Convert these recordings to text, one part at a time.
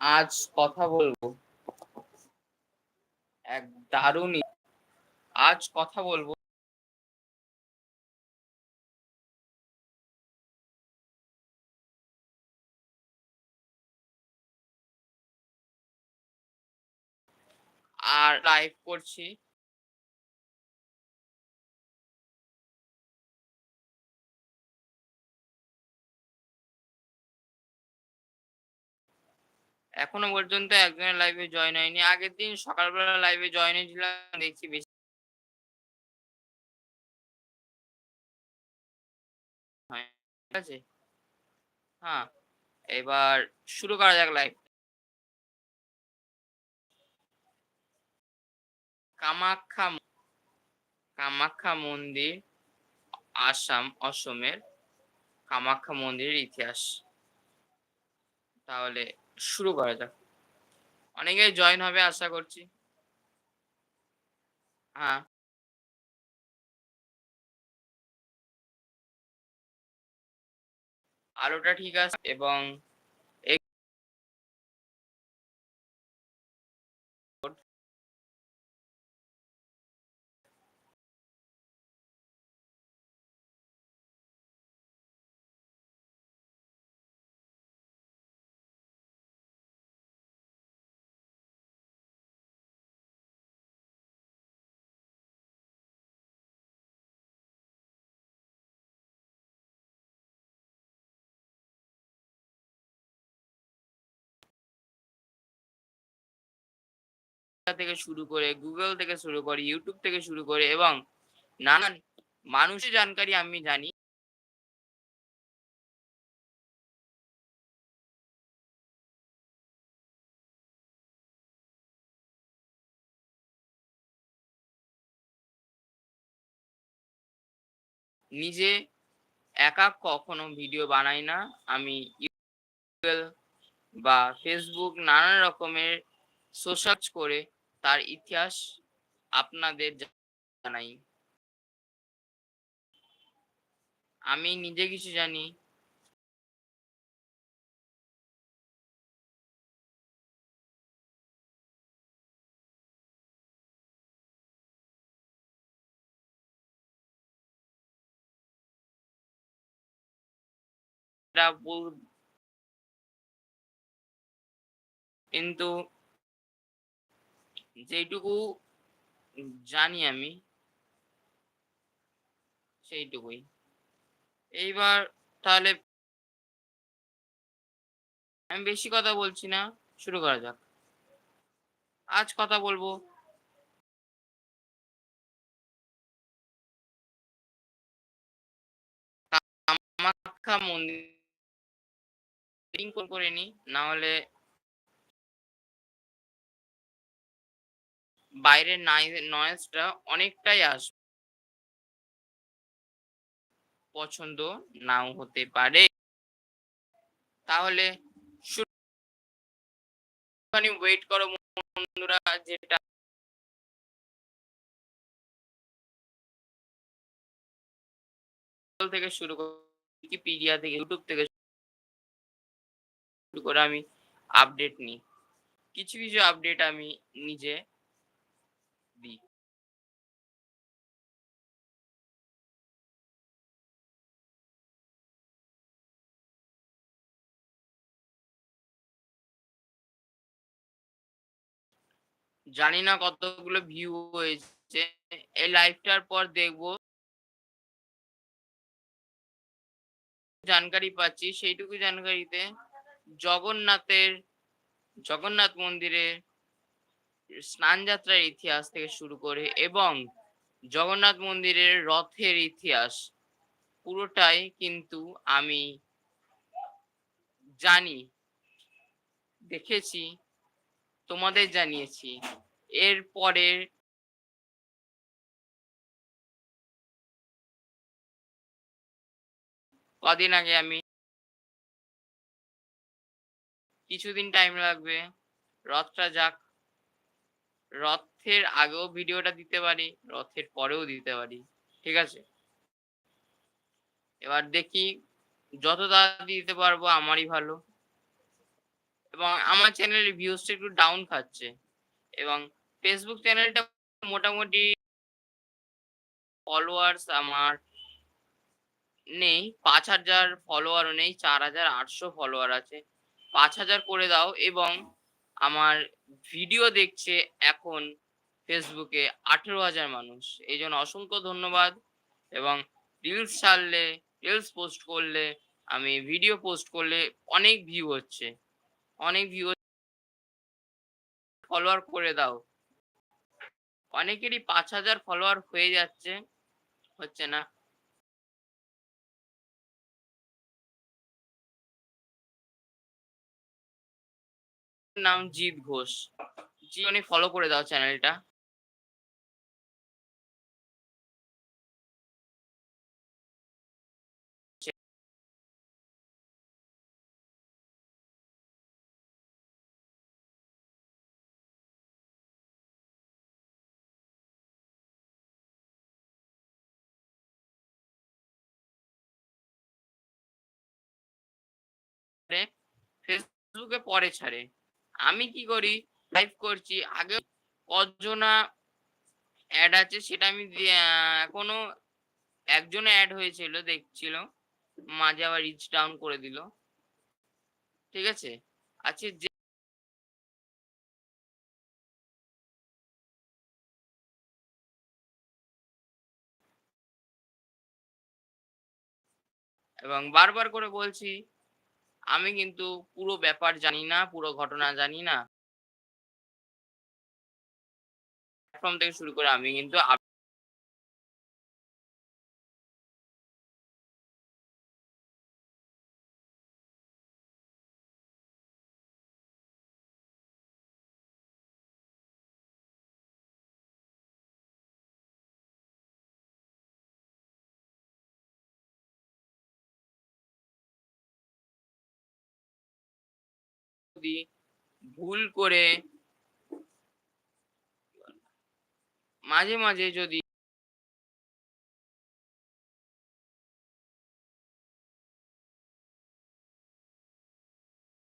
আজ কথা বলব। এক দারুণ আজ কথা বলব। আর লাইভ করছি। এখনও পর্যন্ত একজনের লাইভে জয়েন হয়নি। আগের দিন সকালবেলা লাইভে জয়েন হয়েছিলাম, দেখছি বেশি। আছে? হ্যাঁ এবার শুরু করা যাক লাইভ কামাখ্যা কামাখ্যা মন্দির, আসাম, অসমের কামাখ্যা মন্দিরের ইতিহাস। তাহলে শুরু করা যাক। অনেকেই জয়েন হবে আশা করছি। হ্যাঁ। আলোটা ঠিক আছে এবং থেকে শুরু করে গুগল থেকে শুরু করে ইউটিউব থেকে শুরু করে এবং নানান মানুষের জানকারি আমি জানি। নিজে একা কখনো ভিডিও বানাই না। আমি গুগল বা ফেসবুক নানান রকমের সোশ্যাল করে তার ইতিহাস আপনাদের জানাই। আমি নিজে কিছু জানি। কিন্তু যেইটুকু জানি আমি, সেইটুকুই। এইবার তাহলে আমি বেশি কথা বলছি না, শুরু করা যাক। আজ কথা বলব। কামাখ্যা মন্দির করে নি না হলে বাইরের নয়েজটা অনেকটাই আসবে পছন্দ নাও হতে পারে। তাহলে ওয়েট করো বন্ধুরা, যেটা থেকে শুরু করে উইকিপিডিয়া থেকে ইউটিউব থেকে শুরু করে আমি আপডেট নিই। কিছু কিছু আপডেট আমি নিজে দিই জানি না কতগুলো ভিউ হয়েছে, এই লাইভটার পর দেখব। জানকারি পাচ্ছি, সেইটুকু জানকারিতে জগন্নাথের, জগন্নাথ মন্দিরে স্নান যাত্রার ইতিহাস থেকে শুরু করে এবং জগন্নাথ মন্দিরের রথের ইতিহাস, পুরোটাই কিন্তু আমি জানি, দেখেছি, তোমাদের জানিয়েছি। এর পরে কদিন আগে আমি কিছুদিন টাইম লাগবে, রথটা যাক। রথের আগেও ভিডিওটা দিতে পারি, রথের পরেও দিতে পারি, ঠিক আছে? এবার দেখি যত তাড়াতাড়ি দিতে পারব আমারই ভালো। এবং আমার চ্যানেলের ভিউজটা একটু ডাউন খাচ্ছে। এবং ফেসবুক চ্যানেলটা মোটামুটি ফলোয়ার্স আমার নেই, পাঁচ হাজার ফলোয়ারও নেই, চার হাজার আটশো ফলোয়ার আছে। পাঁচ হাজার করে দাও এবং আমার ভিডিও দেখছে এখন ফেসবুকে আঠেরো হাজার মানুষ। এই জন্য অসংখ্য ধন্যবাদ এবং রিলস ছাড়লে রিলস পোস্ট করলে, আমি ভিডিও পোস্ট করলে অনেক ভিউ হচ্ছে। অনেক ভিউ ফলোয়ার করে দাও। অনেকেরই পাঁচ হাজার ফলোয়ার হয়ে যাচ্ছে। হচ্ছে না। নাম জিৎ ঘোষ। জীবনে ফলো করে দাও চ্যানেলটা ফেসবুকে পরে ছাড়ে। আমি কি করি? লাইভ করছি। আগে কজনা অ্যাড আছে, সেটা আমি এখনও একজনে অ্যাড হয়েছিল, দেখছিল। মাঝে আবার রিচ ডাউন করে দিল। ঠিক আছে? আচ্ছা যে এবং বারবার করে বলছি আমি কিন্তু পুরো ব্যাপার জানি না, পুরো ঘটনা জানি না। প্ল্যাটফর্ম থেকে শুরু করে আমি কিন্তু যদি ভুল করে মাঝে মাঝে যদি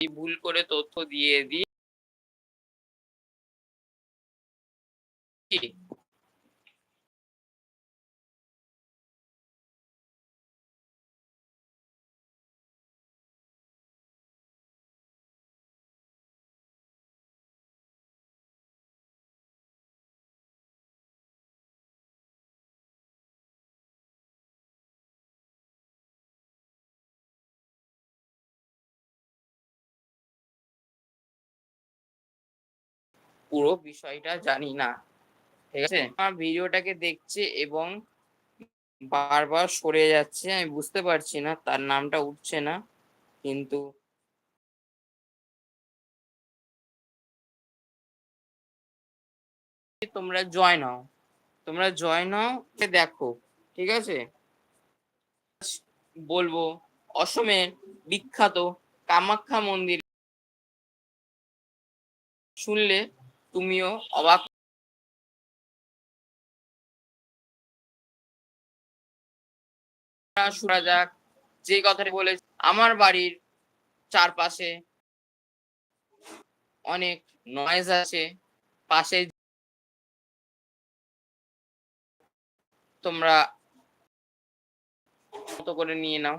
ভুল করে তথ্য দিয়ে দিই পুরো বিষয়টা জানি না। ঠিক আছে? আমার ভিডিওটাকে দেখছে এবং বারবার সরে যাচ্ছে, আমি বুঝতে পারছি না, তার নামটা উঠছে না, কিন্তু তোমরা জয়েন হও। তোমরা জয়েন হও দেখো, ঠিক আছে? বলব, অসমের বিখ্যাত কামাখ্যা মন্দির। শুনলে তুমিও অবাক শোনা যাক। যে কথাটা বলে, আমার বাড়ির চারপাশে অনেক নয়েজ আছে। পাশে তোমরা মতো করে নিয়ে নাও।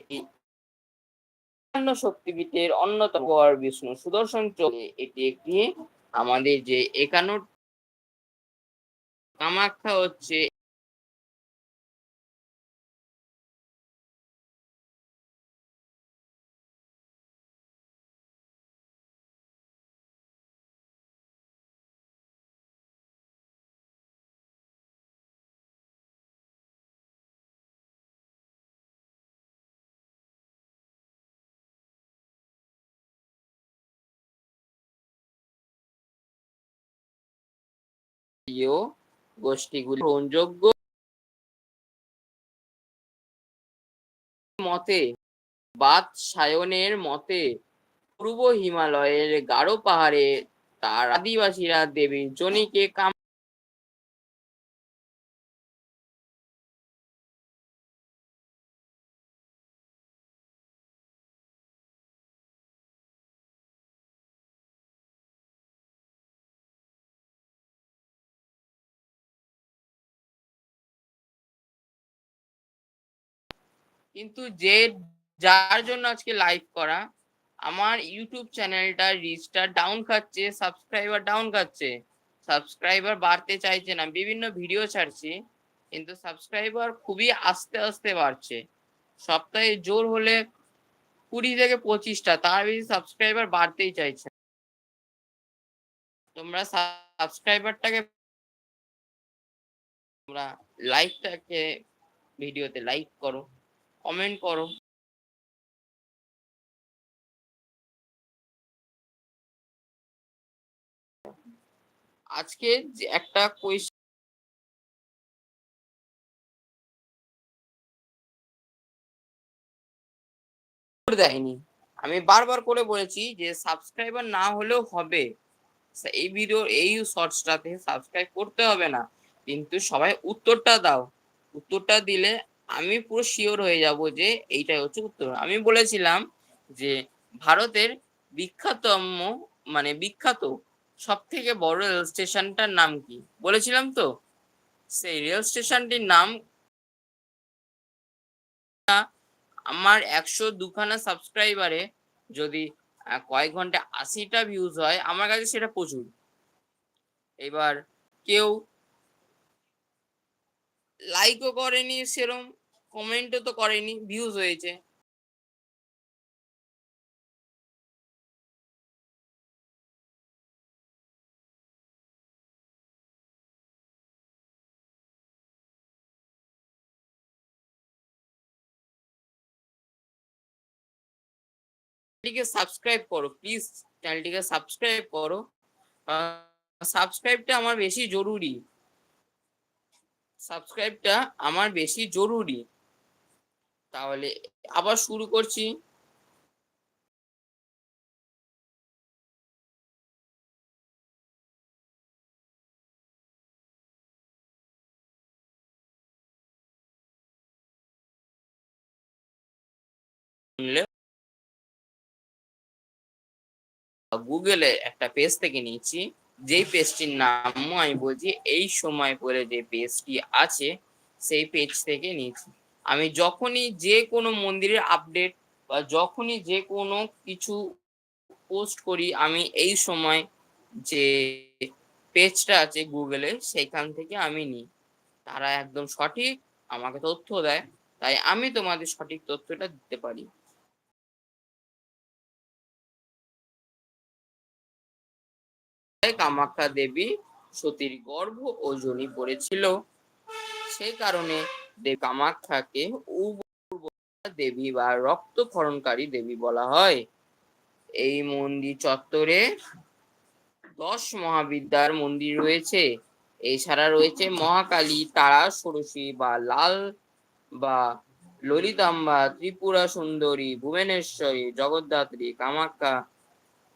এটি অন্য শক্তিপীঠের অন্যতম বিষ্ণু সুদর্শন চক্রে। এটি একটি আমাদের যে একান্ন কামাখ্যা হচ্ছে প্রিয় গোষ্ঠীগুলি গ্রহণযোগ্য মতে বাদশায়নের মতে পূর্ব হিমালয়ের গাঢ় পাহাড়ে তার আদিবাসীরা দেবী জনিকে কাম কিন্তু যে যার জন্য আজকে লাইভ করা, আমার ইউটিউব চ্যানেলটা রিচটা ডাউন খাচ্ছে সাবস্ক্রাইবার ডাউন খাচ্ছে। সাবস্ক্রাইবার বাড়তে চাইছে না বিভিন্ন ভিডিও ছাড়ছি, কিন্তু সাবস্ক্রাইবার খুবই আস্তে আস্তে বাড়ছে। সপ্তাহে জোর হলে কুড়ি থেকে পঁচিশটা, তার বেশি সাবস্ক্রাইবার বাড়তেই চাইছে তোমরা সাবস্ক্রাইবারটাকে তোমরা লাইকটাকে ভিডিওতে লাইক করো। কমেন্ট করো। আজকে যে একটা কোয়েশ্চেন দেয়নি। আমি বারবার করে বলেছি যে সাবস্ক্রাইবার না হলেও হবে। এই ভিডিও এই শর্টসটাতে সাবস্ক্রাইব করতে হবে না। কিন্তু সবাই উত্তরটা দাও। উত্তরটা দিলে আমি পুরো শিওর হয়ে যাব যে এইটাই হচ্ছে উত্তর। আমি বলেছিলাম যে ভারতের বিখ্যাতম মানে বিখ্যাত সব থেকে বড় রেল স্টেশনটার নাম কি? বলেছিলাম তো? সেই রেল স্টেশনটির নাম আমার একশো দুখানা সাবস্ক্রাইবারে যদি কয়েক ঘণ্টা আশিটা ভিউজ হয়, আমার কাছে সেটা প্রচুর। এবার কেউ লাইকও করেনি সেরম। কমেন্টও তো করেনি ভিউজ হয়েছে। চ্যানেলটিকে সাবস্ক্রাইব করো প্লিজ চ্যানেলটিকে সাবস্ক্রাইব করো। সাবস্ক্রাইবটা আমার বেশি জরুরি। সাবস্ক্রাইবটা আমার বেশি জরুরি। তাহলে আবার শুরু করছি। গুগলে একটা পেজ থেকে নিয়েছি। যেই পেজটির নাম আমি বলছি, এই সময় পরে যে পেজটি আছে, সেই পেজ থেকে নিয়েছি। আমি যখনই যে কোনো মন্দিরের আপডেট বা যখনই যে কোনো কিছু পোস্ট করি, আমি এই সময় যে পেজটা আছে গুগলে সেখান থেকে আমি নিই। তারা একদম সঠিক, আমাকে তথ্য দেয়, তাই আমি তোমাদের সঠিক তথ্যটা দিতে পারি। কামাখ্যা দেবী সতীর গর্ভ ও যোনি পড়েছিল। সেই কারণে দেবী কামাখ্যাকে দেবী বা রক্তক্ষরণকারী দেবী বলা হয়। এই মন্দির চত্বরে দশ মহাবিদ্যার মন্দির রয়েছে। এছাড়া রয়েছে মহাকালী, তারা, ষোড়শী বা লাল বা ললিতাম্বা, ত্রিপুরা সুন্দরী, ভুবনেশ্বরী, জগদ্ধাত্রী কামাখ্যা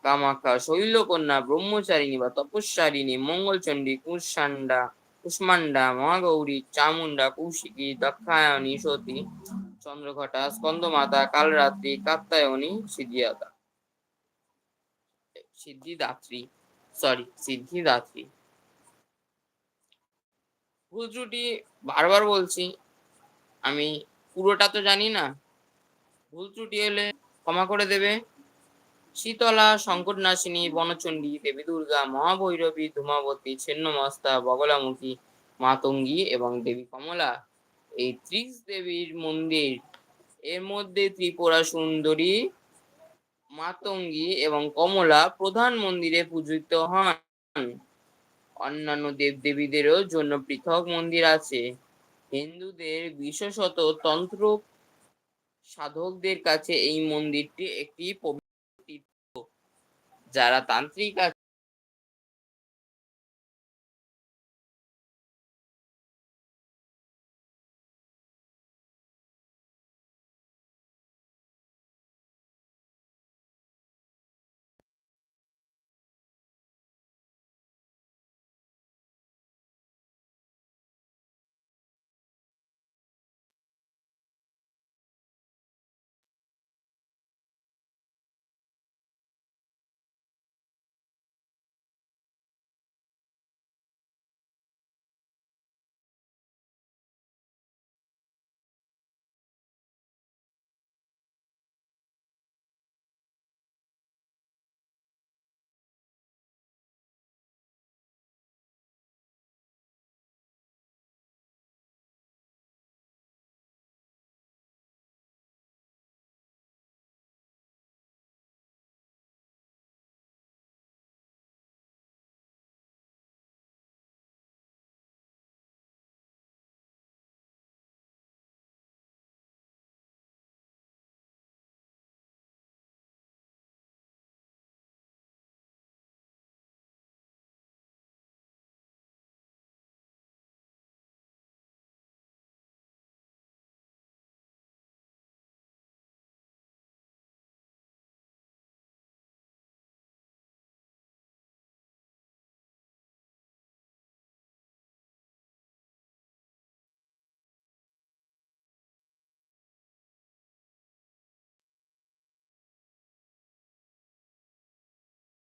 কামাখ্যা শৈলকন্যা, ব্রহ্মচারিণী বা তপস্যারিণী, মঙ্গলচণ্ডী কুষান্ডা কুষ্মান্ডা, মহাগৌরী চামুন্ডা কৌশিকী, দক্ষায়ণী, সতী, চন্দ্রঘটা, স্কন্দমাতা, কালরাত্রি কাত্তায়নী সিদ্ধিদাতা। সিদ্ধিদাত্রী সরি সিদ্ধিদাত্রী। ভুল ত্রুটি বারবার বলছি, আমি পুরোটা তো জানি না। ভুল ত্রুটি হলে ক্ষমা করে দেবে। শীতলা সংকটনাশিনী বনচণ্ডী দেবী দুর্গা মহাভৈরবী, ধূমাবতী, ছিন্নমস্তা, বগলামুখী, মাতঙ্গী এবং দেবী কমলা। এই ত্রিশ দেবীর মন্দির, এর মধ্যে ত্রিপুরা সুন্দরী, মাতঙ্গী এবং কমলা প্রধান মন্দিরে পূজিত হন। অন্যান্য দেবদেবীদেরও জন্য পৃথক মন্দির আছে। হিন্দুদের বিশেষত তন্ত্র সাধকদের কাছে এই মন্দিরটি একটি যারা তান্ত্রিক আছে